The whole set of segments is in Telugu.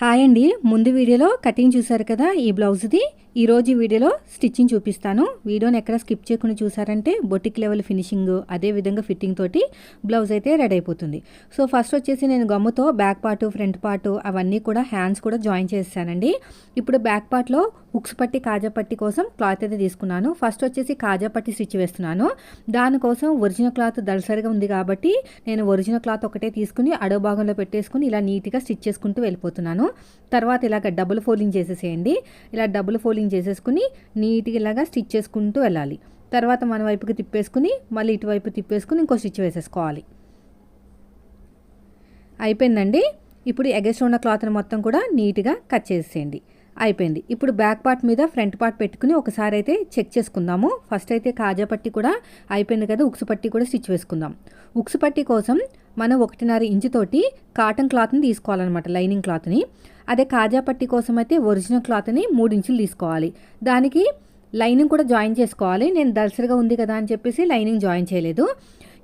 హాయ్ అండి. ముందు వీడియోలో కటింగ్ చూసారు కదా ఈ బ్లౌజ్ది. ఈరోజు వీడియోలో స్టిచ్చింగ్ చూపిస్తాను. వీడియోని ఎక్కడ స్కిప్ చేయకుండా చూసారంటే బొటిక్ లెవెల్ ఫినిషింగ్ అదే విధంగా ఫిట్టింగ్ తోటి బ్లౌజ్ అయితే రెడీ అయిపోతుంది. సో ఫస్ట్ వచ్చేసి నేను గమ్ముతో బ్యాక్ పార్ట్ ఫ్రంట్ పార్ట్ అవన్నీ కూడా హ్యాండ్స్ కూడా జాయిన్ చేశానండి. ఇప్పుడు బ్యాక్ పార్ట్లో హుక్స్ పట్టి కాజా పట్టి కోసం క్లాత్ అయితే తీసుకున్నాను. ఫస్ట్ వచ్చేసి కాజా పట్టి స్టిచ్ వేస్తున్నాను. దానికోసం ఒరిజినల్ క్లాత్ దళసరిగా ఉంది కాబట్టి నేను ఒరిజినల్ క్లాత్ ఒకటే తీసుకుని అడవ భాగంలో పెట్టేసుకుని ఇలా నీట్గా స్టిచ్ చేసుకుంటూ వెళ్ళిపోతున్నాను. తర్వాత ఇలాగ డబుల్ ఫోల్డింగ్ చేసేసేయండి. ఇలా డబుల్ ఫోల్డింగ్ చేసేసుకుని నీట్గా ఇలాగా స్టిచ్ చేసుకుంటూ వెళ్ళాలి. తర్వాత మన వైపుకి తిప్పేసుకుని మళ్ళీ ఇటువైపు తిప్పేసుకుని ఇంకో స్టిచ్ వేసేసుకోవాలి. అయిపోయిందండి. ఇప్పుడు ఎగస్ట్ ఉన్న క్లాత్ని మొత్తం కూడా నీట్గా కట్ చేసేయండి అయిపోయింది. ఇప్పుడు బ్యాక్ పార్ట్ మీద ఫ్రంట్ పార్ట్ పెట్టుకుని ఒకసారి అయితే చెక్ చేసుకుందాము. ఫస్ట్ అయితే కాజా పట్టి కూడా అయిపోయింది కదా ఉక్సు పట్టి కూడా స్టిచ్ వేసుకుందాం. ఉక్సు పట్టి కోసం మనం ఒకటిన్నర ఇంచుతోటి కాటన్ క్లాత్ని తీసుకోవాలన్నమాట లైనింగ్ క్లాత్ని. అదే కాజా పట్టి కోసం అయితే ఒరిజినల్ క్లాత్ని మూడు ఇంచులు తీసుకోవాలి. దానికి లైనింగ్ కూడా జాయిన్ చేసుకోవాలి. నేను దళసరిగా ఉంది కదా అని చెప్పేసి లైనింగ్ జాయిన్ చేయలేదు.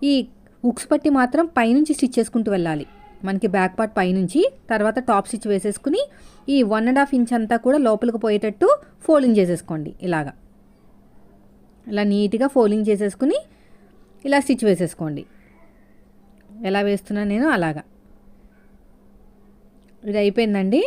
ఈ ఉక్స్ పట్టి మాత్రం పైనుంచి స్టిచ్ చేసుకుంటూ వెళ్ళాలి. మనకి బ్యాక్ పార్ట్ పైనుంచి తర్వాత టాప్ స్టిచ్ వేసేసుకుని ఈ వన్ అండ్ హాఫ్ ఇంచ్ అంతా కూడా లోపలికి పోయేటట్టు ఫోల్డింగ్ చేసేసుకోండి ఇలాగా. ఇలా నీట్గా ఫోల్డింగ్ చేసేసుకుని ఇలా స్టిచ్ వేసేసుకోండి. ఎలా వేస్తున్నాను నేను అలాగా. ఇది అయిపోయిందండి.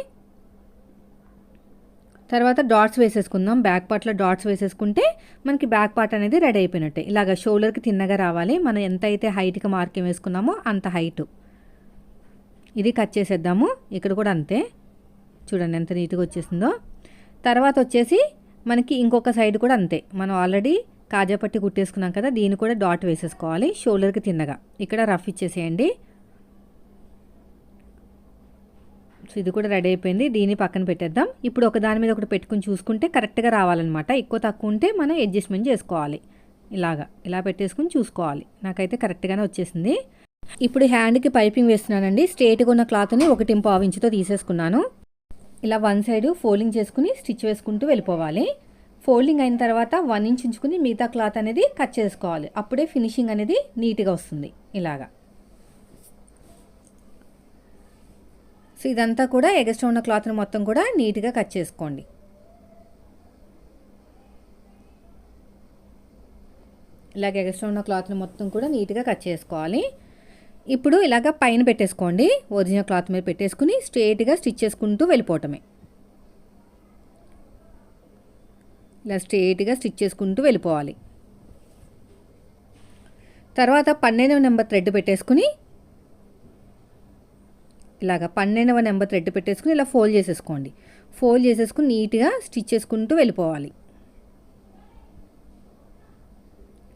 తర్వాత డాట్స్ వేసేసుకుందాం. బ్యాక్ పార్ట్లో డాట్స్ వేసేసుకుంటే మనకి బ్యాక్ పార్ట్ అనేది రెడీ అయిపోయినట్టే. ఇలాగ షోల్డర్కి తిన్నగా రావాలి. మనం ఎంత అయితే హైట్కి మార్కింగ్ వేసుకున్నామో అంత హైటు. ఇది కట్ చేసేద్దాము. ఇక్కడ కూడా అంతే. చూడండి ఎంత నీట్గా వచ్చేసిందో. తర్వాత వచ్చేసి మనకి ఇంకొక సైడ్ కూడా అంతే. మనం ఆల్రెడీ కాజా పట్టి కుట్టేసుకున్నాం కదా దీన్ని కూడా డాట్ వేసేసుకోవాలి షోల్డర్కి తిన్నగా. ఇక్కడ రఫ్ ఇచ్చేసేయండి. సో ఇది కూడా రెడీ అయిపోయింది. దీన్ని పక్కన పెట్టేద్దాం. ఇప్పుడు ఒక దాని మీద ఒకటి పెట్టుకుని చూసుకుంటే కరెక్ట్గా రావాలన్నమాట. ఎక్కువ తక్కువ ఉంటే మనం అడ్జస్ట్మెంట్ చేసుకోవాలి. ఇలాగా. ఇలా పెట్టేసుకుని చూసుకోవాలి. నాకైతే కరెక్ట్గానే వచ్చేసింది. ఇప్పుడు హ్యాండ్కి పైపింగ్ వేస్తున్నానండి. స్ట్రేట్గా ఉన్న క్లాత్ని ఒకటి పావు ఇంచుతో తీసేసుకున్నాను. ఇలా వన్ సైడ్ ఫోల్డింగ్ చేసుకుని స్టిచ్ వేసుకుంటూ వెళ్ళిపోవాలి. ఫోల్డింగ్ అయిన తర్వాత వన్ ఇంచ్ ఉంచుకుని మిగతా క్లాత్ అనేది కట్ చేసుకోవాలి. అప్పుడే ఫినిషింగ్ అనేది నీట్గా వస్తుంది. ఇలాగా. సో ఇదంతా కూడా ఎగస్ట్రా ఉన్న క్లాత్ని మొత్తం కూడా నీట్గా కట్ చేసుకోండి. ఇలాగ ఎగస్ట్రా ఉన్న క్లాత్ని మొత్తం కూడా నీట్గా కట్ చేసుకోవాలి. ఇప్పుడు ఇలాగ పైన పెట్టేసుకోండి. ఒరిజినల్ క్లాత్ మీద పెట్టేసుకుని స్ట్రేట్గా స్టిచ్ చేసుకుంటూ వెళ్ళిపోవటమే. ఇలా స్ట్రేట్గా స్టిచ్ చేసుకుంటూ వెళ్ళిపోవాలి. తర్వాత పన్నెండవ నెంబర్ థ్రెడ్ పెట్టేసుకుని ఇలాగ పన్నెండవ నెంబర్ థ్రెడ్ పెట్టేసుకుని ఇలా ఫోల్డ్ చేసేసుకోండి. ఫోల్డ్ చేసేసుకుని నీట్గా స్టిచ్ చేసుకుంటూ వెళ్ళిపోవాలి.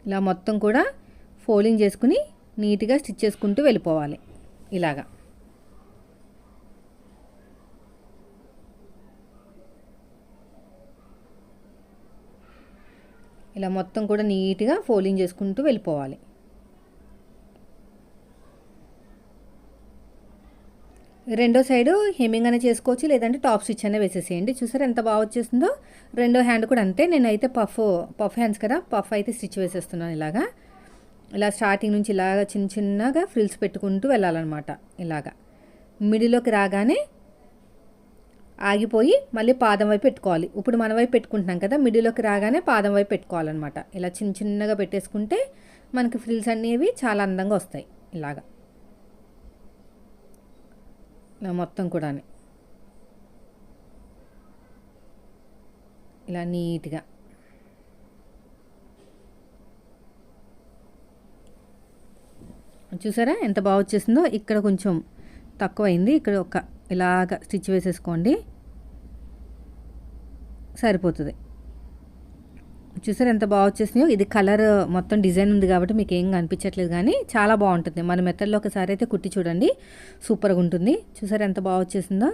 ఇలా మొత్తం కూడా ఫోల్డింగ్ చేసుకుని నీట్గా స్టిచ్ చేసుకుంటూ వెళ్ళిపోవాలి. ఇలాగా. ఇలా మొత్తం కూడా నీట్గా ఫోల్డింగ్ చేసుకుంటూ వెళ్ళిపోవాలి. రెండో సైడు హెమ్మింగ్ అనే చేసుకోవచ్చు లేదంటే టాప్ స్టిచ్ అనే వేసేసేయండి. చూసారు ఎంత బాగా వచ్చేసిందో రెండో హ్యాండ్ కూడా అంతే. నేనైతే పఫ్ పఫ్ హ్యాండ్స్ కదా పఫ్ అయితే స్టిచ్ వేసేస్తున్నాను ఇలాగా. ఇలా స్టార్టింగ్ నుంచి ఇలాగ చిన్న చిన్నగా ఫ్రిల్స్ పెట్టుకుంటూ వెళ్ళాలన్నమాట. ఇలాగా. మిడిలోకి రాగానే ఆగిపోయి మళ్ళీ పాదం వైపు పెట్టుకోవాలి. ఇప్పుడు మన వైపు పెట్టుకుంటున్నాం కదా మిడిలోకి రాగానే పాదం వైపు పెట్టుకోవాలన్నమాట. ఇలా చిన్న చిన్నగా పెట్టేసుకుంటే మనకి ఫ్రిల్స్ అనేవి చాలా అందంగా వస్తాయి. ఇలాగా. మొత్తం కూడా ఇలా నీట్గా చూసారా? ఎంత బాగా వచ్చేసిందో? ఇక్కడ కొంచెం తక్కువైంది. ఇక్కడ ఒక ఇలాగ స్టిచ్ వేసేసుకోండి. సరిపోతుంది. చూసారు ఎంత బాగా వచ్చేసిందో? ఇది కలర్ మొత్తం డిజైన్ ఉంది కాబట్టి మీకు ఏం కనిపించట్లేదు కానీ చాలా బాగుంటుంది. మన మెథడ్లో ఒకసారి అయితే కుట్టి చూడండి. సూపర్గా ఉంటుంది. చూసారు ఎంత బాగా వచ్చేసిందో?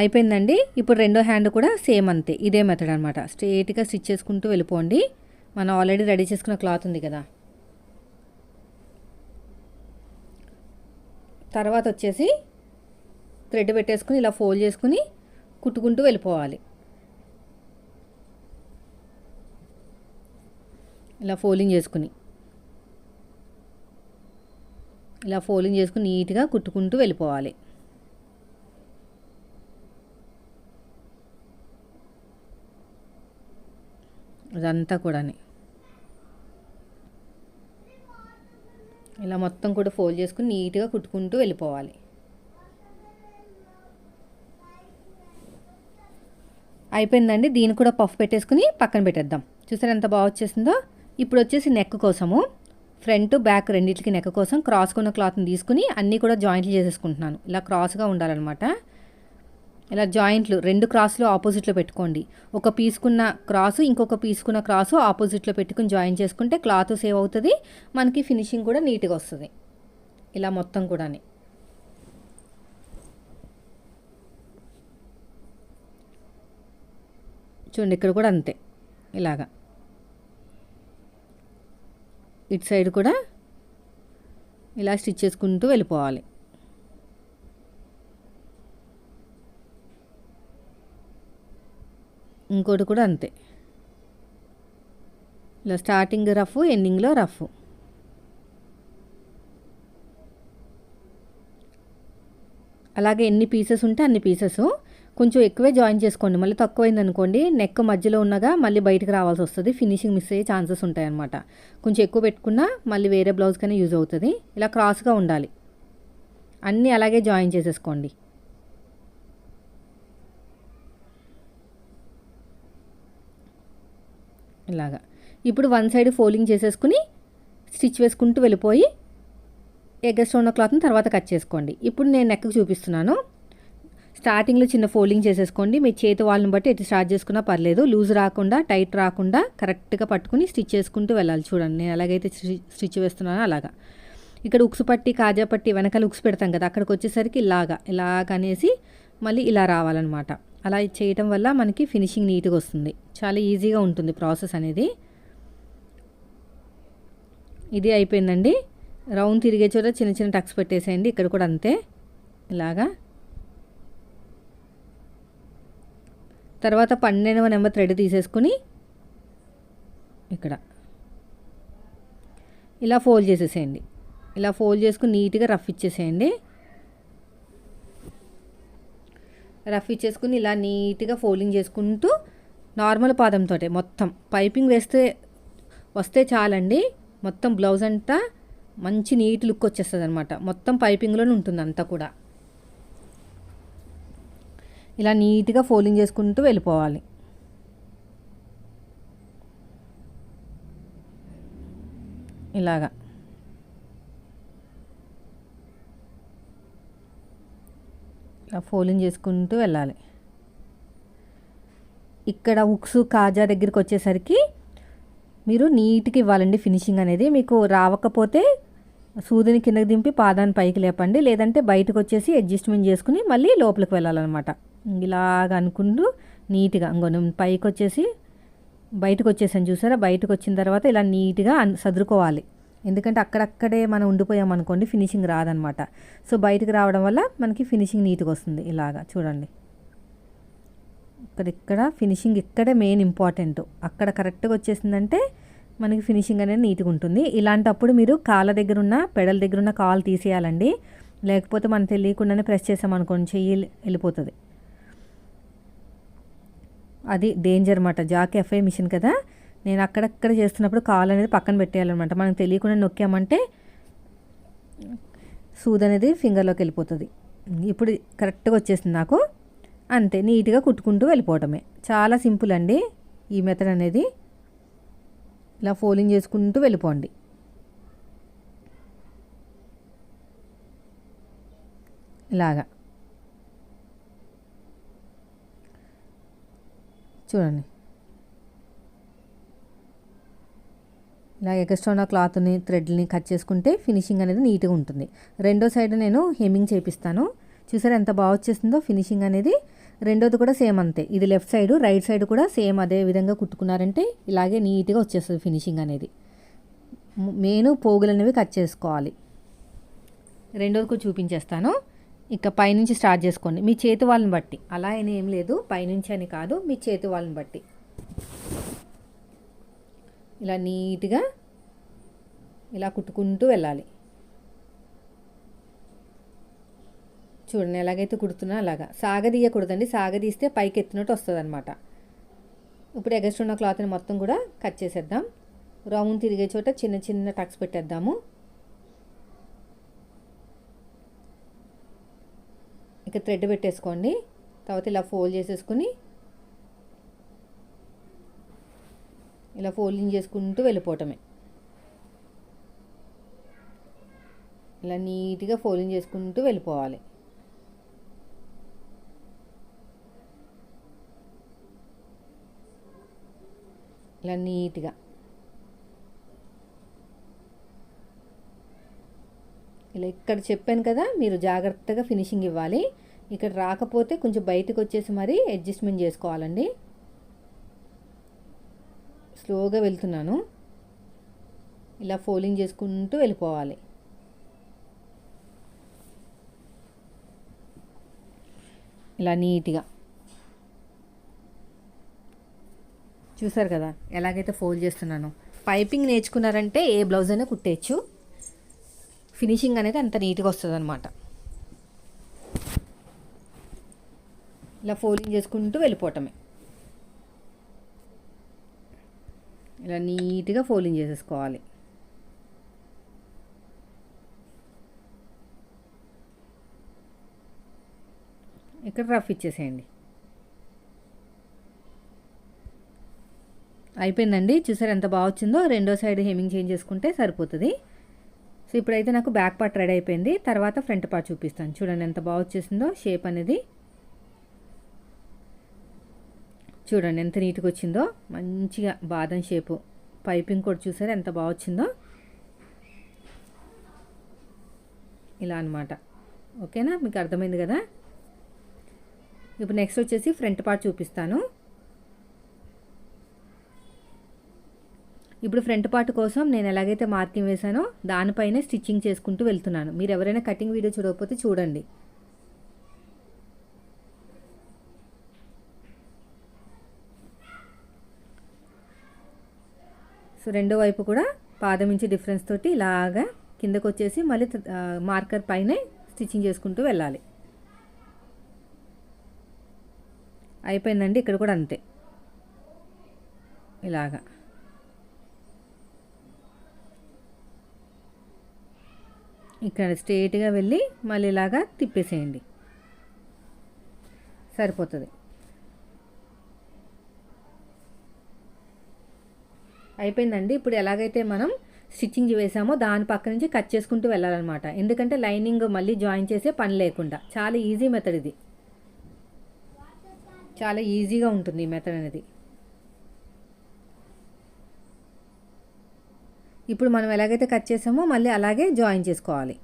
అయిపోయిందండి. ఇప్పుడు రెండో హ్యాండ్ కూడా సేమ్ అంతే. ఇదే మెథడ్ అనమాట స్ట్రేట్గా స్టిచ్ చేసుకుంటూ వెళ్ళిపోండి. మనం ఆల్రెడీ రెడీ చేసుకున్న క్లాత్ ఉంది కదా. తర్వాత వచ్చేసి థ్రెడ్ పెట్టేసుకుని ఇలా ఫోల్డ్ చేసుకుని కుట్టుకుంటూ వెళ్ళిపోవాలి. ఇలా ఫోల్డింగ్ చేసుకుని. ఇలా ఫోల్డింగ్ చేసుకుని నీట్గా కుట్టుకుంటూ వెళ్ళిపోవాలి. ఇదంతా కూడా ఇలా మొత్తం కూడా ఫోల్డ్ చేసుకుని నీట్గా కుట్టుకుంటూ వెళ్ళిపోవాలి. అయిపోయిందండి. దీన్ని కూడా పఫ్ పెట్టేసుకుని పక్కన పెట్టేద్దాం. చూసారు ఎంత బాగా వచ్చేసిందో? ఇప్పుడు వచ్చేసి నెక్ కోసము ఫ్రంట్ బ్యాక్ రెండింటికి నెక్ కోసం క్రాస్ కొన్న క్లాత్ని తీసుకుని అన్నీ కూడా జాయింట్లు చేసేసుకుంటున్నాను. ఇలా క్రాస్గా ఉండాలన్నమాట. ఇలా జాయింట్లు రెండు క్రాస్లు ఆపోజిట్లో పెట్టుకోండి. ఒక పీసుకున్న క్రాసు ఇంకొక పీసుకున్న క్రాసు ఆపోజిట్లో పెట్టుకుని జాయిన్ చేసుకుంటే క్లాత్ సేవ్ అవుతుంది మనకి ఫినిషింగ్ కూడా నీట్గా వస్తుంది. ఇలా మొత్తం కూడా చూడండి ఇక్కడ కూడా అంతే. ఇలాగా. ఇటు సైడ్ కూడా ఇలా స్టిచ్ చేసుకుంటూ వెళ్ళిపోవాలి. ఇంకోటి కూడా అంతే. ఇలా స్టార్టింగ్ రఫ్ ఎండింగ్లో రఫ్ అలాగే ఎన్ని పీసెస్ ఉంటే అన్ని పీసెస్ కొంచెం ఎక్కువే జాయిన్ చేసుకోండి. మళ్ళీ తక్కువైంది అనుకోండి నెక్ మధ్యలో ఉన్నగా మళ్ళీ బయటకు రావాల్సి వస్తుంది. ఫినిషింగ్ మిస్ అయ్యే ఛాన్సెస్ ఉంటాయన్నమాట. కొంచెం ఎక్కువ పెట్టుకున్నా మళ్ళీ వేరే బ్లౌజ్ కానీ యూజ్ అవుతుంది. ఇలా క్రాస్గా ఉండాలి. అన్నీ అలాగే జాయిన్ చేసేసుకోండి. ఇలాగా. ఇప్పుడు వన్ సైడ్ ఫోల్డింగ్ చేసేసుకుని స్టిచ్ వేసుకుంటూ వెళ్ళిపోయి ఎగ్గస్ట్ ఉన్న క్లాత్ని తర్వాత కట్ చేసుకోండి. ఇప్పుడు నేను నెక్ చూపిస్తున్నాను. స్టార్టింగ్లో చిన్న ఫోల్డింగ్ చేసేసుకోండి. మీ చేతి వాళ్ళని బట్టి ఎటు స్టార్ట్ చేసుకున్నా పర్లేదు. లూజ్ రాకుండా టైట్ రాకుండా కరెక్ట్గా పట్టుకుని స్టిచ్ చేసుకుంటూ వెళ్ళాలి చూడండి. నేను ఎలాగైతే స్టిచ్ వేస్తున్నానో అలాగా. ఇక్కడ ఉక్సు పట్టి కాజా పట్టి వెనకాల ఉక్సు పెడతాం కదా అక్కడికి వచ్చేసరికి ఇలాగా ఇలాగ అనేసి మళ్ళీ ఇలా రావాలన్నమాట. అలా చేయటం వల్ల మనకి ఫినిషింగ్ నీట్గా వస్తుంది. చాలా ఈజీగా ఉంటుంది ప్రాసెస్ అనేది. ఇది అయిపోయిందండి. రౌండ్ తిరిగే చోట చిన్న చిన్న టక్స్ పెట్టేసేయండి. ఇక్కడ కూడా అంతే. ఇలాగా. తర్వాత పన్నెండవ నెంబర్ థ్రెడ్ తీసేసుకుని ఇక్కడ. ఇలా ఫోల్డ్ చేసేసేయండి. ఇలా ఫోల్డ్ చేసుకుని నీట్గా రఫ్ ఇచ్చేసేయండి. రఫ్ ఇచ్చేసుకుని ఇలా నీట్గా ఫోల్డింగ్ చేసుకుంటూ నార్మల్ పాదంతో మొత్తం. పైపింగ్ వేస్తే వస్తే చాలండి. మొత్తం బ్లౌజ్ అంతా మంచి నీట్ లుక్ వచ్చేస్తుంది అనమాట మొత్తం పైపింగ్లోనే ఉంటుంది అంతా కూడా. ఇలా నీట్గా ఫోల్డింగ్ చేసుకుంటూ వెళ్ళిపోవాలి. ఇలాగా. ఇలా ఫోల్డింగ్ చేసుకుంటూ వెళ్ళాలి. ఇక్కడ ఉక్స్ కాజా దగ్గరికి వచ్చేసరికి మీరు నీట్గా ఇవ్వాలండి ఫినిషింగ్ అనేది. మీకు రావకపోతే సూదిని కిందకి దింపి పాదాన్ని పైకి లేపండి. లేదంటే బయటకు వచ్చేసి అడ్జస్ట్మెంట్ చేసుకుని మళ్ళీ లోపలికి వెళ్ళాలన్నమాట. ఇలాగ అనుకుంటూ నీట్గా ఇంకో పైకి వచ్చేసి బయటకు వచ్చేసాను చూసారా? బయటకు వచ్చిన తర్వాత ఇలా నీట్గా సదురుకోవాలి. ఎందుకంటే అక్కడక్కడే మనం ఉండిపోయాం అనుకోండి ఫినిషింగ్ రాదనమాట. సో బయటకు రావడం వల్ల మనకి ఫినిషింగ్ నీట్గా వస్తుంది ఇలాగా. చూడండి. ఇక్కడ ఇక్కడ ఫినిషింగ్ ఇక్కడే మెయిన్ ఇంపార్టెంట్ అక్కడ కరెక్ట్గా వచ్చేసిందంటే మనకి ఫినిషింగ్ అనేది నీట్గా ఉంటుంది. ఇలాంటప్పుడు మీరు కాళ్ళ దగ్గర ఉన్న పెడల దగ్గర ఉన్న కాలు తీసేయాలండి. లేకపోతే మనం తెలియకుండానే ప్రెస్ చేసామనుకోండి చెయ్యి వెళ్ళిపోతుంది. అది డేంజర్ అన్నమాట. జాక్ ఎఫ్ఐ మిషన్ కదా? నేను అక్కడక్కడ చేస్తున్నప్పుడు కాలు అనేది పక్కన పెట్టేయాలన్నమాట. మనకు తెలియకుండా నొక్కామంటే సూద్ అనేది ఫింగర్లోకి వెళ్ళిపోతుంది. ఇప్పుడు కరెక్ట్గా వచ్చేసింది నాకు. అంతే నీట్గా కుట్టుకుంటూ వెళ్ళిపోవటమే. చాలా సింపుల్ అండి ఈ మెథడ్ అనేది. ఇలా ఫోలింగ్ చేసుకుంటూ వెళ్ళిపోండి. ఇలాగా. చూడండి. ఇలా ఎక్స్ట్రా ఉన్న క్లాత్ని థ్రెడ్ని కట్ చేసుకుంటే ఫినిషింగ్ అనేది నీట్గా ఉంటుంది. రెండో సైడ్ నేను హెమ్మింగ్ చేపిస్తాను. చూసారా ఎంత బాగా వచ్చేసిందో? ఫినిషింగ్ అనేది రెండోది కూడా సేమ్ అంతే. ఇది లెఫ్ట్ సైడ్ రైట్ సైడ్ కూడా సేమ్ అదే విధంగా కుట్టుకున్నారంటే ఇలాగే నీట్గా వచ్చేస్తుంది ఫినిషింగ్ అనేది. మెయిన్ పోగులు అనేవి కట్ చేసుకోవాలి. రెండోది కూడా చూపించేస్తాను. ఇక పైనుంచి స్టార్ట్ చేసుకోండి. మీ చేతి వాళ్ళని బట్టి. అలా అని ఏం లేదు. పైనుంచి అని కాదు. మీ చేతి వాళ్ళని బట్టి. ఇలా నీట్గా ఇలా కుట్టుకుంటూ వెళ్ళాలి. చూడండి ఎలాగైతే కుడుతున్నా అలాగా. సాగదీయకూడదండి. సాగదీస్తే పైకి ఎత్తినట్టు వస్తుంది అనమాట ఇప్పుడు ఎగస్ట్ ఉన్న క్లాత్ని మొత్తం కూడా కట్ చేసేద్దాం. రౌండ్ తిరిగే చోట చిన్న చిన్న టక్స్ పెట్టేద్దాము. ఇక థ్రెడ్ పెట్టేసుకోండి. తర్వాత ఇలా ఫోల్డ్ చేసేసుకుని ఇలా ఫోల్డింగ్ చేసుకుంటూ వెళ్ళిపోవటమే. ఇలా నీట్గా ఫోల్డింగ్ చేసుకుంటూ వెళ్ళిపోవాలి. ఇలా నీట్గా. ఇలా ఇక్కడ చెప్పాను కదా మీరు జాగ్రత్తగా ఫినిషింగ్ ఇవ్వాలి. ఇక్కడ రాకపోతే కొంచెం బయటకు వచ్చేసి మరీ అడ్జస్ట్మెంట్ చేసుకోవాలండి. స్లోగా వెళ్తున్నాను. ఇలా ఫోలింగ్ చేసుకుంటూ వెళ్ళిపోవాలి. ఇలా నీట్గా. చూసారు కదా ఎలాగైతే ఫోల్డ్ చేస్తున్నాను. పైపింగ్ నేర్చుకున్నారంటే ఏ బ్లౌజ్ అయినా కుట్టేయచ్చు. ఫినిషింగ్ అనేది అంత నీట్గా వస్తుంది అనమాట ఇలా ఫోల్డింగ్ చేసుకుంటూ వెళ్ళిపోవటమే. ఇలా నీట్గా ఫోల్డింగ్ చేసేసుకోవాలి. ఇక్కడ రఫ్ ఇచ్చేసేయండి. అయిపోయిందండి. చూసారు ఎంత బాగా వచ్చిందో? రెండో సైడ్ హెమింగ్ చేంజ్ చేసుకుంటే సరిపోతుంది. సో ఇప్పుడైతే నాకు బ్యాక్ పార్ట్ రెడీ అయిపోయింది. తర్వాత ఫ్రంట్ పార్ట్ చూపిస్తాను. చూడండి ఎంత బాగా వచ్చేసిందో షేప్ అనేది. చూడండి ఎంత నీట్గా వచ్చిందో. మంచిగా బాదం షేపు పైపింగ్ కూడా చూసారా ఎంత బాగా వచ్చిందో? ఇలా అనమాట ఓకేనా? మీకు అర్థమైంది కదా? ఇప్పుడు నెక్స్ట్ వచ్చేసి ఫ్రంట్ పార్ట్ చూపిస్తాను. ఇప్పుడు ఫ్రంట్ పార్ట్ కోసం నేను ఎలాగైతే మార్కింగ్ వేసానో దానిపైనే స్టిచ్చింగ్ చేసుకుంటూ వెళ్తున్నాను. మీరు ఎవరైనా కటింగ్ వీడియో చూడకపోతే చూడండి. సో రెండో వైపు కూడా పాదం ఇంచి డిఫరెన్స్ తోటి ఇలాగా కిందకు వచ్చేసి మళ్ళీ మార్కర్ పైనే స్టిచ్చింగ్ చేసుకుంటూ వెళ్ళాలి. అయిపోయిందండి ఇక్కడ కూడా అంతే. ఇలాగా. ఇక్కడ స్ట్రేట్గా వెళ్ళి మళ్ళీ ఇలాగా తిప్పేసేయండి. సరిపోతుంది. అయిపోయిందండి. ఇప్పుడు ఎలాగైతే మనం స్టిచ్చింగ్ వేసామో దాని పక్క నుంచి కట్ చేసుకుంటూ వెళ్ళాలన్నమాట. ఎందుకంటే లైనింగ్ మళ్ళీ జాయిన్ చేసే పని లేకుండా. చాలా ఈజీ మెథడ్ ఇది. చాలా ఈజీగా ఉంటుంది ఈ మెథడ్ అనేది. ఇప్పుడు మనం ఎలాగైతే కట్ చేసామో మళ్ళీ అలాగే జాయిన్ చేసుకోవాలి.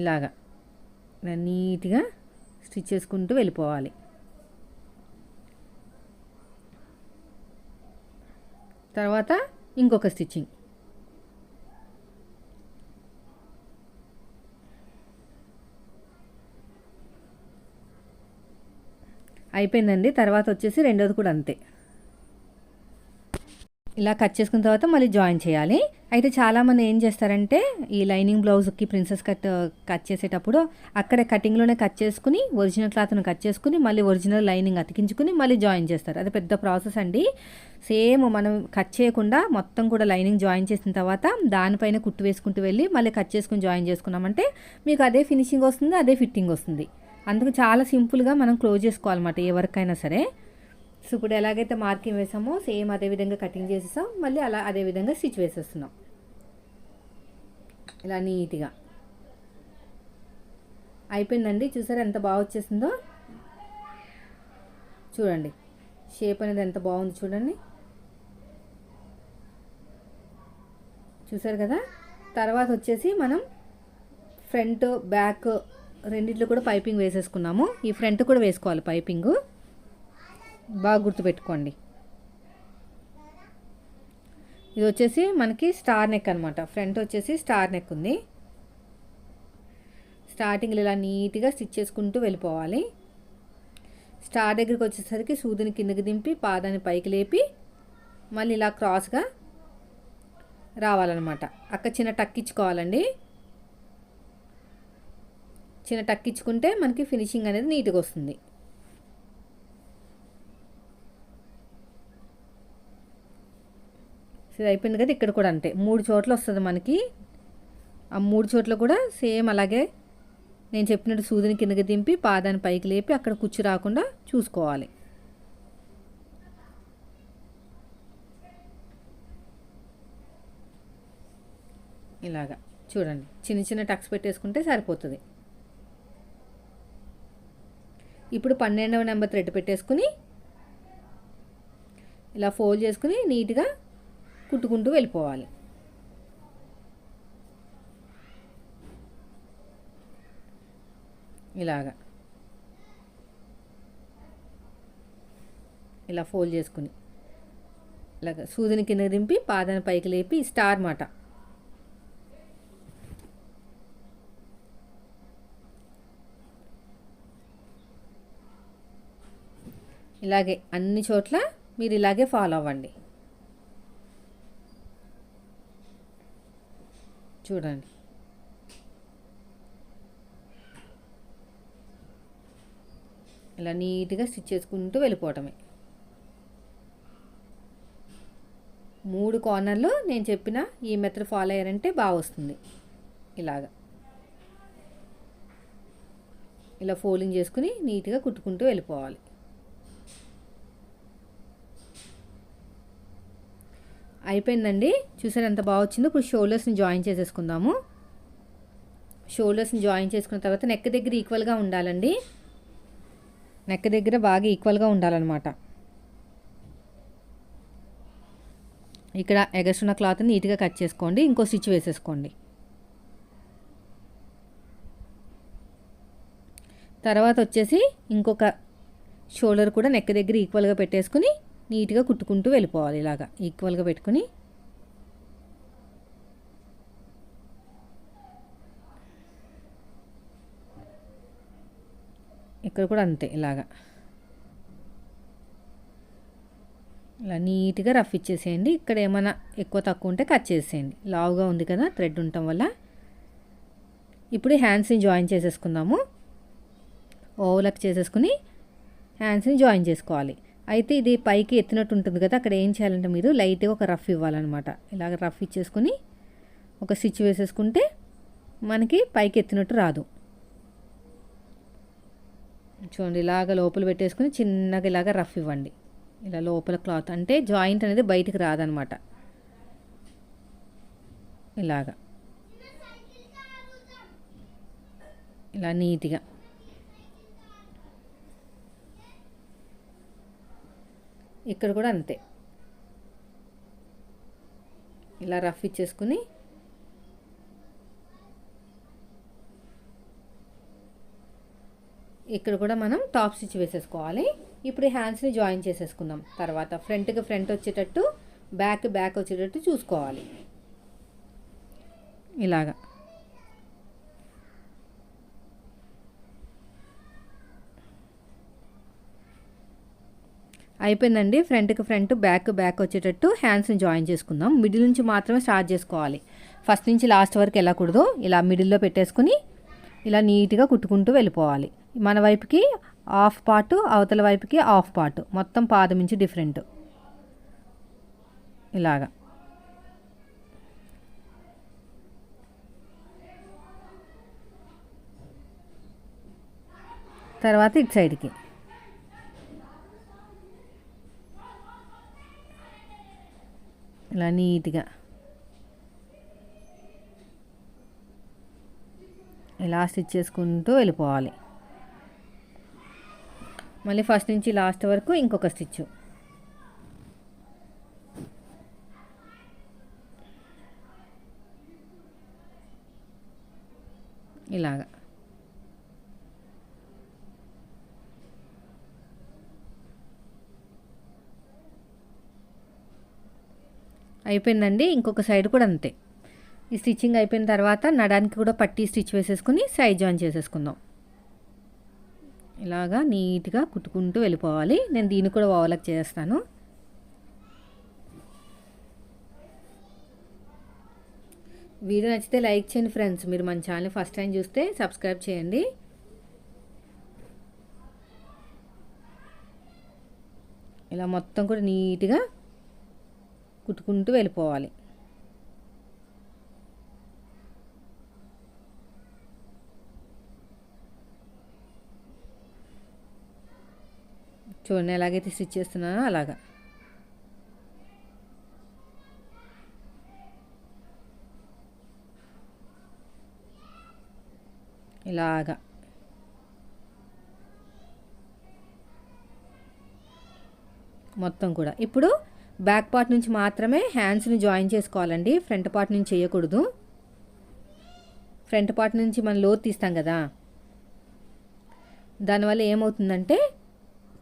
ఇలాగా. నీట్గా స్టిచ్ చేసుకుంటూ వెళ్ళిపోవాలి. తర్వాత ఇంకొక స్టిచ్చింగ్. అయిపోయిందండి. తర్వాత వచ్చేసి రెండోది కూడా అంతే. ఇలా కట్ చేసుకున్న తర్వాత మళ్ళీ జాయిన్ చేయాలి. అయితే చాలామంది ఏం చేస్తారంటే ఈ లైనింగ్ బ్లౌజ్కి ప్రిన్సెస్ కట్ కట్ చేసేటప్పుడు అక్కడ కటింగ్లోనే కట్ చేసుకుని ఒరిజినల్ క్లాత్ను కట్ చేసుకుని మళ్ళీ ఒరిజినల్ లైనింగ్ అతికించుకుని మళ్ళీ జాయిన్ చేస్తారు. అది పెద్ద ప్రాసెస్ అండి. సేమ్ మనం కట్ చేయకుండా మొత్తం కూడా లైనింగ్ జాయిన్ చేసిన తర్వాత దానిపైన కుట్టు వేసుకుంటూ వెళ్ళి మళ్ళీ కట్ చేసుకుని జాయిన్ చేసుకున్నామంటే మీకు అదే ఫినిషింగ్ వస్తుంది అదే ఫిట్టింగ్ వస్తుంది. అందుకు చాలా సింపుల్గా మనం క్లోజ్ చేసుకోవాలన్నమాట ఏ వర్క్ అయినా సరే. సో ఇప్పుడు ఎలాగైతే మార్కింగ్ వేసామో సేమ్ అదే విధంగా కటింగ్ చేసేసాం. మళ్ళీ అలా అదే విధంగా స్టిచ్ వేసేస్తున్నాం. ఇలా నీట్గా. అయిపోయిందండి. చూసారా ఎంత బాగా వచ్చేసిందో? చూడండి. షేప్ అనేది ఎంత బాగుంది చూడండి. చూసారు కదా? తర్వాత వచ్చేసి మనం ఫ్రంట్ బ్యాక్ రెండిట్లో కూడా పైపింగ్ వేసేసుకున్నాము. ఈ ఫ్రంట్ కూడా వేసుకోవాలి పైపింగు. బాగా గుర్తుపెట్టుకోండి. ఇది వచ్చేసి మనకి స్టార్ నెక్ అనమాట ఫ్రంట్ వచ్చేసి స్టార్ నెక్ ఉంది. స్టార్టింగ్లో ఇలా నీట్గా స్టిచ్ చేసుకుంటూ వెళ్ళిపోవాలి. స్టార్ దగ్గరికి వచ్చేసరికి సూదిని కిందకి దింపి పాదాన్ని పైకి లేపి మళ్ళీ ఇలా క్రాస్గా రావాలన్నమాట. అక్క చిన్న టక్ ఇచ్చుకోవాలండి. చిన్న టక్ ఇచ్చుకుంటే మనకి ఫినిషింగ్ అనేది నీట్గా వస్తుంది. ఇది అయిపోయింది కదా ఇక్కడ కూడా అంతే. మూడు చోట్ల వస్తుంది మనకి. ఆ మూడు చోట్ల కూడా సేమ్ అలాగే నేను చెప్పినట్టు సూదిని కిందకి దింపి పాదాన్ని పైకి లేపి అక్కడ కుచ్చు రాకుండా చూసుకోవాలి. ఇలాగా. చూడండి. చిన్న చిన్న టక్స్ పెట్టేసుకుంటే సరిపోతుంది. ఇప్పుడు పన్నెండవ నెంబర్ థ్రెడ్ పెట్టేసుకుని ఇలా ఫోల్డ్ చేసుకుని నీట్గా కుట్టుకుంటూ వెళ్ళిపోవాలి. ఇలాగా. ఇలా ఫోల్డ్ చేసుకుని. ఇలాగ సూదిని కింద దింపి పాదాన్ని పైకి లేపి స్టార్ మాట. ఇలాగే అన్ని చోట్ల మీరు ఇలాగే ఫాలో అవ్వండి. చూడండి. ఇలా నీట్గా స్టిచ్ చేసుకుంటూ వెళ్ళిపోవటమే. మూడు కార్నర్లు నేను చెప్పిన ఈ మెథడ్ ఫాలో అయ్యారంటే బాగా వస్తుంది. ఇలాగా. ఇలా ఫోల్డింగ్ చేసుకుని నీట్గా కుట్టుకుంటూ వెళ్ళిపోవాలి. అయిపోయిందండి. చూసారు ఎంత బాగా వచ్చిందో? ఇప్పుడు షోల్డర్స్ని జాయిన్ చేసేసుకుందాము. షోల్డర్స్ని జాయిన్ చేసుకున్న తర్వాత నెక్ దగ్గర ఈక్వల్గా ఉండాలండి. నెక్ దగ్గర బాగా ఈక్వల్గా ఉండాలన్నమాట. ఇక్కడ ఎగస్ట్రున్న క్లాత్ని నీట్గా కట్ చేసుకోండి. ఇంకో స్టిచ్ వేసేసుకోండి. తర్వాత వచ్చేసి ఇంకొక షోల్డర్ కూడా నెక్ దగ్గర ఈక్వల్గా పెట్టేసుకుని నీట్గా కుట్టుకుంటూ వెళ్ళిపోవాలి ఇలాగా. ఈక్వల్గా పెట్టుకుని ఇక్కడ కూడా అంతే ఇలాగా. ఇలా నీట్గా రఫ్ ఇచ్చేసేయండి. ఇక్కడ ఏమైనా ఎక్కువ తక్కువ ఉంటే కట్ చేసేయండి. లావుగా ఉంది కదా థ్రెడ్ ఉండటం వల్ల. ఇప్పుడు హ్యాండ్స్ని జాయిన్ చేసేసుకుందాము. ఓవలక్ చేసేసుకుని హ్యాండ్స్ని జాయిన్ చేసుకోవాలి. అయితే ఇది పైకి ఎత్తినట్టు ఉంటుంది కదా అక్కడ ఏం చేయాలంటే మీరు లైట్గా ఒక రఫ్ ఇవ్వాలన్నమాట. ఇలాగ రఫ్ ఇచ్చేసుకుని ఒక స్టిచ్ వేసేసుకుంటే మనకి పైకి ఎత్తినట్టు రాదు. చూడండి ఇలాగ లోపల పెట్టేసుకుని చిన్నగా ఇలాగ రఫ్ ఇవ్వండి. ఇలా లోపల క్లాత్ అంటే జాయింట్ అనేది బయటికి రాదనమాట ఇలాగా. ఇలా నీట్గా. ఇక్కడ కూడా అంతే. ఇలా రఫ్ ఇచ్చేసుకుని ఇక్కడ కూడా మనం టాప్ స్టిచ్ వేసేసుకోవాలి. ఇప్పుడు హ్యాండ్స్ని జాయిన్ చేసేసుకుందాం. తర్వాత ఫ్రంట్కి ఫ్రంట్ వచ్చేటట్టు బ్యాక్ బ్యాక్ వచ్చేటట్టు చూసుకోవాలి. ఇలాగా. అయిపోయిందండి. ఫ్రంట్కి ఫ్రంట్ బ్యాక్ బ్యాక్ వచ్చేటట్టు హ్యాండ్స్ని జాయిన్ చేసుకుందాం. మిడిల్ నుంచి మాత్రమే స్టార్ట్ చేసుకోవాలి. ఫస్ట్ నుంచి లాస్ట్ వరకు వెళ్ళకూడదు ఇలా మిడిల్లో పెట్టేసుకుని ఇలా నీట్గా కుట్టుకుంటూ వెళ్ళిపోవాలి. మన వైపుకి హాఫ్ పార్ట్ అవతల వైపుకి హాఫ్ పార్ట్ మొత్తం పాదం నుంచి డిఫరెంట్ ఇలాగా. తర్వాత ఇటు సైడ్కి ఇలా నీట్గా. ఇలా స్టిచ్ చేసుకుంటూ వెళ్ళిపోవాలి. మళ్ళీ ఫస్ట్ నుంచి లాస్ట్ వరకు ఇంకొక స్టిచ్చు ఇలాగా అయిపోయిందండి. ఇంకొక సైడ్ కూడా అంతే. ఈ స్టిచ్చింగ్ అయిపోయిన తర్వాత నడానికి కూడా పట్టి స్టిచ్ వేసేసుకుని సైడ్ జాయిన్ చేసేసుకుందాం. ఇలాగా నీట్గా కుట్టుకుంటూ వెళ్ళిపోవాలి. నేను దీన్ని కూడా ఓవర్లాక్ చేస్తాను. వీడియో నచ్చితే లైక్ చేయండి ఫ్రెండ్స్. మీరు మన ఛానల్ ఫస్ట్ టైం చూస్తే సబ్స్క్రైబ్ చేయండి. ఇలా మొత్తం కూడా నీట్గా కుట్టుకుంటూ వెళ్ళిపోవాలి. చూడండి ఎలాగైతే స్టిచ్ చేస్తున్నానో అలాగా. ఇలాగా. మొత్తం కూడా. ఇప్పుడు బ్యాక్ పార్ట్ నుంచి మాత్రమే హ్యాండ్స్ని జాయిన్ చేసుకోవాలండి. ఫ్రంట్ పార్ట్ నుంచి చేయకూడదు. ఫ్రంట్ పార్ట్ నుంచి మనం లోతు తీస్తాం కదా. దానివల్ల ఏమవుతుందంటే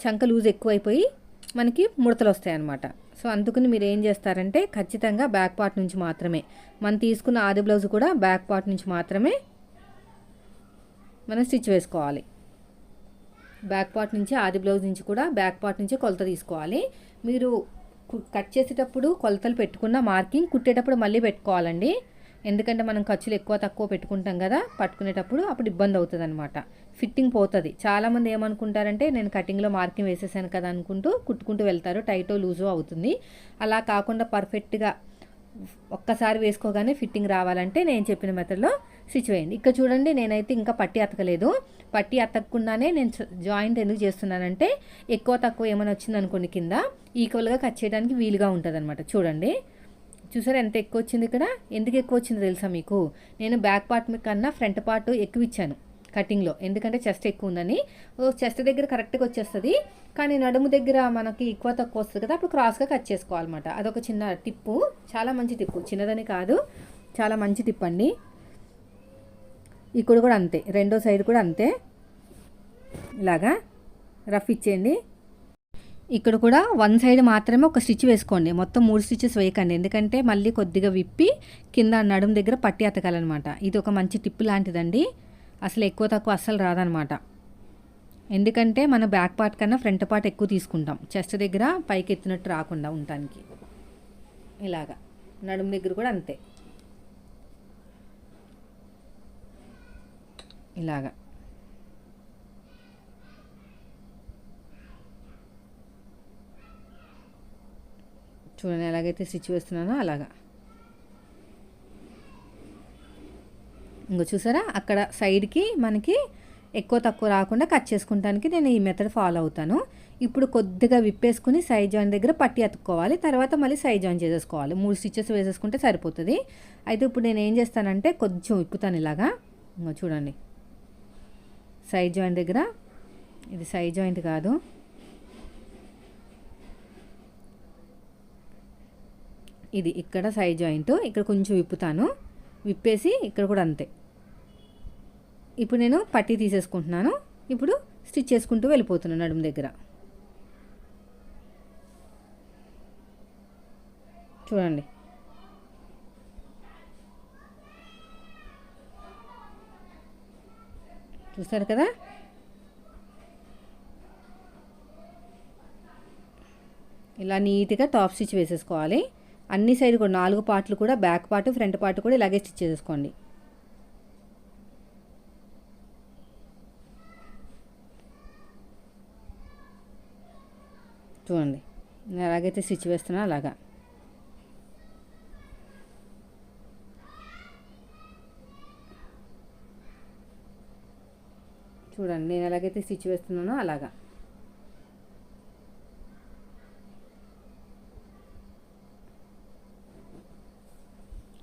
చంక లూజ్ ఎక్కువైపోయి మనకి ముడతలు వస్తాయి అన్నమాట సో అందుకని మీరు ఏం చేస్తారంటే ఖచ్చితంగా బ్యాక్ పార్ట్ నుంచి మాత్రమే. మనం తీసుకున్న ఆది బ్లౌజ్ కూడా బ్యాక్ పార్ట్ నుంచి మాత్రమే మనం స్టిచ్ వేసుకోవాలి. బ్యాక్ పార్ట్ నుంచి ఆది బ్లౌజ్ నుంచి కూడా బ్యాక్ పార్ట్ నుంచి కొలత తీసుకోవాలి. మీరు కట్ చేసేటప్పుడు కొలతలు పెట్టుకున్న మార్కింగ్ కుట్టేటప్పుడు మళ్ళీ పెట్టుకోవాలండి. ఎందుకంటే మనం ఖర్చులు ఎక్కువ తక్కువ పెట్టుకుంటాం కదా పట్టుకునేటప్పుడు అప్పుడు ఇబ్బంది అవుతుంది అనమాట ఫిట్టింగ్ పోతుంది. చాలామంది ఏమనుకుంటారంటే నేను కటింగ్లో మార్కింగ్ వేసేసాను కదా అనుకుంటూ కుట్టుకుంటూ వెళ్తారు. టైటో లూజో అవుతుంది. అలా కాకుండా పర్ఫెక్ట్గా ఒక్కసారి వేసుకోగానే ఫిట్టింగ్ రావాలంటే నేను చెప్పిన మెథడ్లో స్టిచ్ వేయండి. ఇక్కడ చూడండి నేనైతే ఇంకా పట్టి అతకలేదు. పట్టి అతకకుండానే నేను జాయింట్ ఎందుకు చేస్తున్నానంటే ఎక్కువ తక్కువ ఏమైనా వచ్చింది అనుకోండి కింద ఈక్వల్గా కట్ చేయడానికి వీలుగా ఉంటుంది చూడండి. చూసారా ఎంత ఎక్కువ వచ్చింది ఇక్కడ? ఎందుకు ఎక్కువ వచ్చిందో తెలుసా మీకు? నేను బ్యాక్ పార్ట్ కన్నా ఫ్రంట్ పార్ట్ ఎక్కువ ఇచ్చాను. కటింగ్లో. ఎందుకంటే చెస్ట్ ఎక్కువ ఉందని చెస్ట్ దగ్గర కరెక్ట్గా వచ్చేస్తుంది. కానీ నడుము దగ్గర మనకి ఎక్కువ తక్కువ వస్తుంది కదా అప్పుడు క్రాస్గా కట్ చేసుకోవాలన్నమాట. అదొక చిన్న టిప్పు. చాలా మంచి టిప్పు. చిన్నదని కాదు. చాలా మంచి టిప్ అండి. ఇక్కడ కూడా అంతే. రెండో సైడ్ కూడా అంతే. ఇలాగా రఫ్ ఇచ్చేయండి. ఇక్కడ కూడా వన్ సైడ్ మాత్రమే ఒక స్టిచ్ వేసుకోండి. మొత్తం మూడు స్టిచెస్ వేయకండి. ఎందుకంటే మళ్ళీ కొద్దిగా విప్పి కింద నడుము దగ్గర పట్టి అతకాలన్నమాట. ఇది ఒక మంచి టిప్ లాంటిదండి. అసలు ఎక్కువ తక్కువ అస్సలు రాదనమాట. ఎందుకంటే మన బ్యాక్ పార్ట్ కన్నా ఫ్రంట్ పార్ట్ ఎక్కువ తీసుకుంటాం. చెస్ట్ దగ్గర పైకి ఎత్తినట్టు రాకుండా ఉండటానికి. ఇలాగా. నడుము దగ్గర కూడా అంతే. ఇలాగా. చూడండి ఎలాగైతే స్టిచ్ వేస్తున్నానో అలాగా. ఇంకో చూసారా? అక్కడ సైడ్కి మనకి ఎక్కువ తక్కువ రాకుండా కట్ చేసుకుంటానికి నేను ఈ మెథడ్ ఫాలో అవుతాను. ఇప్పుడు కొద్దిగా విప్పేసుకుని సైడ్ జాయిన్ దగ్గర పట్టి అతుక్కోవాలి. తర్వాత మళ్ళీ సైడ్ జాయిన్ చేసేసుకోవాలి. మూడు స్టిచెస్ వేసేసుకుంటే సరిపోతుంది. అయితే ఇప్పుడు నేను ఏం చేస్తానంటే కొంచెం విప్పుతాను ఇలాగా. ఇంకో చూడండి. సైడ్ జాయింట్ దగ్గర ఇది సైడ్ జాయింట్ కాదు. ఇది ఇక్కడ సైడ్ జాయింట్ ఇక్కడ కొంచెం విప్పుతాను. విప్పేసి ఇక్కడ కూడా అంతే. ఇప్పుడు నేను పట్టి తీసేసుకుంటున్నాను. ఇప్పుడు స్టిచ్ చేసుకుంటూ వెళ్ళిపోతున్నాను నడుము దగ్గర. చూడండి. చూస్తారు కదా? ఇలా నీట్గా టాప్ స్టిచ్ వేసేసుకోవాలి. అన్ని సైడ్ కూడా నాలుగు పార్ట్లు కూడా బ్యాక్ పార్ట్ ఫ్రంట్ పార్ట్ కూడా ఇలాగే స్టిచ్ చేసుకోండి. చూడండి. నేను ఎలాగైతే స్టిచ్ వేస్తున్నా అలాగా. చూడండి నేను ఎలాగైతే స్టిచ్ వేస్తున్నానో అలాగా.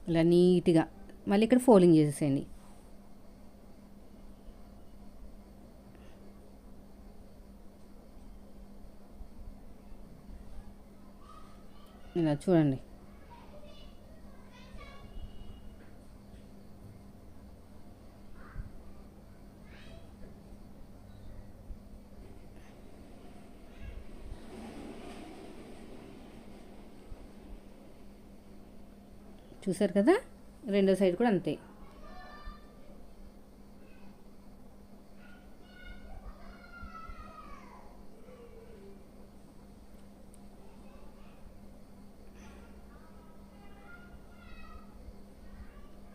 ఇలా నీట్గా మళ్ళీ ఇక్కడ ఫోల్డింగ్ చేసేసేయండి. ఇలా చూడండి. చూసారు కదా? రెండో సైడ్ కూడా అంతే.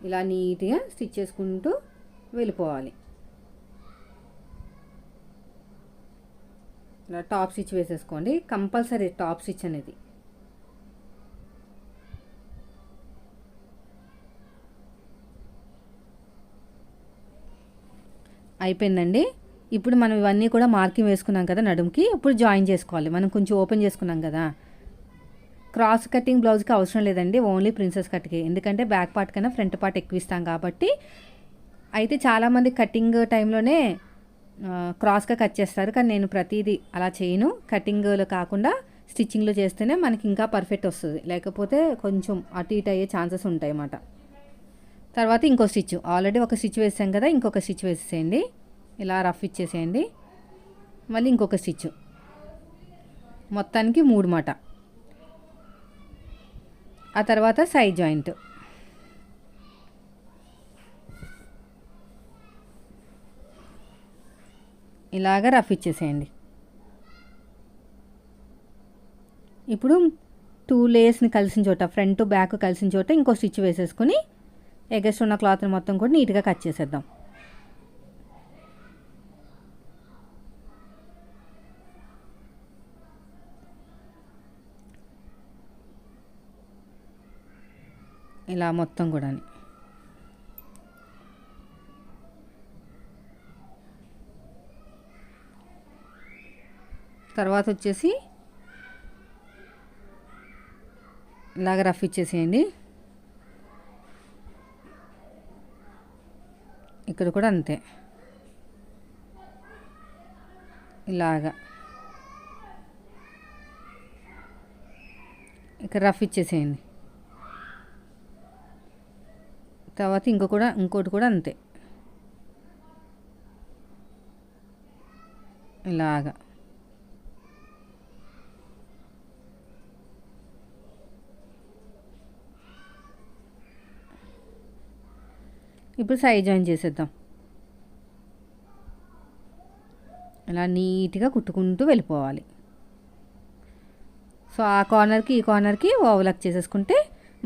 ఇలా నీట్గా స్టిచ్ చేసుకుంటూ వెళ్ళిపోవాలి. ఇలా టాప్ స్టిచ్ వేసేసుకోండి. కంపల్సరీ టాప్ స్టిచ్ అనేది. అయిపోయిందండి. ఇప్పుడు మనం ఇవన్నీ కూడా మార్కింగ్ వేసుకున్నాం కదా నడుముకి ఇప్పుడు జాయిన్ చేసుకోవాలి. మనం కొంచెం ఓపెన్ చేసుకున్నాం కదా. క్రాస్ కటింగ్ బ్లౌజ్కి అవసరం లేదండి ఓన్లీ ప్రిన్సెస్ కట్కి. ఎందుకంటే బ్యాక్ పార్ట్ కన్నా ఫ్రంట్ పార్ట్ ఎక్కువ ఇస్తాం కాబట్టి. అయితే చాలామంది కటింగ్ టైంలోనే క్రాస్గా కట్ చేస్తారు. కానీ నేను ప్రతిదీ అలా చేయను. కటింగ్లో కాకుండా స్టిచ్చింగ్లో చేస్తేనే మనకి ఇంకా పర్ఫెక్ట్ వస్తుంది. లేకపోతే కొంచెం అటు ఇటు అయ్యే ఛాన్సెస్ ఉంటాయి అన్నమాట తర్వాత ఇంకో స్టిచ్ ఆల్రెడీ ఒక స్టిచ్ వేసాం కదా ఇంకొక స్టిచ్ వేసేయండి ఇలా రఫ్ ఇచ్చేసేయండి. మళ్ళీ ఇంకొక స్టిచ్ మొత్తానికి మూడు మాట. ఆ తర్వాత సైడ్ జాయింట్ ఇలాగ రఫ్ ఇచ్చేసేయండి. ఇప్పుడు టూ లేయర్స్ని కలిసిన చోట ఫ్రంట్ బ్యాక్ కలిసిన చోట ఇంకో స్టిచ్ వేసేసుకుని ఎగస్ట్ ఉన్న క్లాత్ని మొత్తం కూడా నీట్గా కట్ చేసేద్దాం. ఇలా మొత్తం కూడా తర్వాత వచ్చేసి ఇలాగ రఫ్ ఇచ్చేసేయండి. ఇక్కడ కూడా అంతే. ఇలాగా. ఇక్కడ రఫ్ ఇచ్చేసేయండి. తర్వాత ఇంకో కూడా ఇంకోటి కూడా అంతే. ఇలాగా. ఇప్పుడు సైడ్ జాయిన్ చేసేద్దాం. ఇలా నీట్గా కుట్టుకుంటూ వెళ్ళిపోవాలి. సో ఆ కార్నర్కి ఈ కార్నర్కి ఓవర్లాక్ చేసేసుకుంటే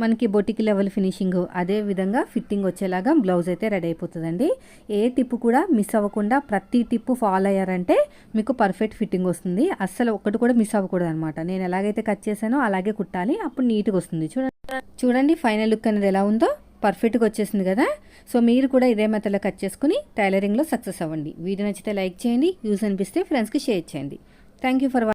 మనకి బొటికి లెవెల్ ఫినిషింగ్ అదే విధంగా ఫిట్టింగ్ వచ్చేలాగా బ్లౌజ్ అయితే రెడీ అయిపోతుందండి. ఏ టిప్పు కూడా మిస్ అవ్వకుండా ప్రతి టిప్పు ఫాలో అయ్యారంటే మీకు పర్ఫెక్ట్ ఫిట్టింగ్ వస్తుంది. అస్సలు ఒక్కటి కూడా మిస్ అవ్వకూడదు అనమాట నేను ఎలాగైతే కట్ చేశానో అలాగే కుట్టాలి. అప్పుడు నీట్గా వస్తుంది. చూడండి. చూడండి ఫైనల్ లుక్ అనేది ఎలా ఉందో. పర్ఫెక్ట్గా వచ్చేసింది కదా? సో మీరు కూడా ఇదే మెథడ్లో కట్ చేసుకుని టైలరింగ్లో సక్సెస్ అవ్వండి. వీడియో నచ్చితే లైక్ చేయండి యూజ్ అనిపిస్తే ఫ్రెండ్స్కి షేర్ చేయండి. Thank you for